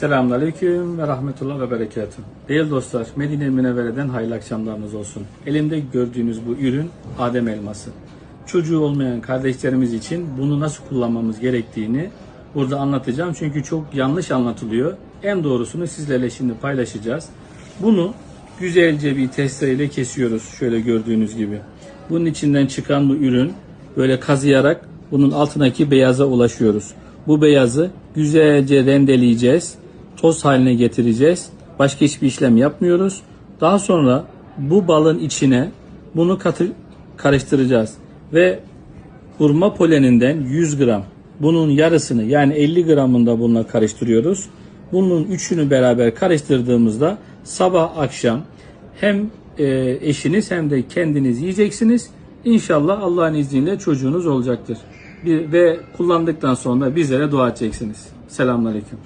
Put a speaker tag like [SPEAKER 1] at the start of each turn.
[SPEAKER 1] Selamünaleyküm ve rahmetullah ve berekatuhu. Değerli dostlar, Medine Münevvere'den hayırlı akşamlarınız olsun. Elimde gördüğünüz bu ürün Adem elması. Çocuğu olmayan kardeşlerimiz için bunu nasıl kullanmamız gerektiğini burada anlatacağım. Çünkü çok yanlış anlatılıyor. En doğrusunu sizlerle şimdi paylaşacağız. Bunu güzelce bir testereyle kesiyoruz. Şöyle gördüğünüz gibi. Bunun içinden çıkan bu ürün böyle kazıyarak bunun altındaki beyaza ulaşıyoruz. Bu beyazı güzelce rendeleyeceğiz. Toz haline getireceğiz. Başka hiçbir işlem yapmıyoruz. Daha sonra bu balın içine bunu katı karıştıracağız. Ve hurma poleninden 100 gram bunun yarısını yani 50 gramını da bununla karıştırıyoruz. Bunun üçünü beraber karıştırdığımızda sabah akşam hem e, eşiniz hem de kendiniz yiyeceksiniz. İnşallah Allah'ın izniyle çocuğunuz olacaktır. Bir, ve kullandıktan sonra bizlere dua edeceksiniz. Selamünaleyküm.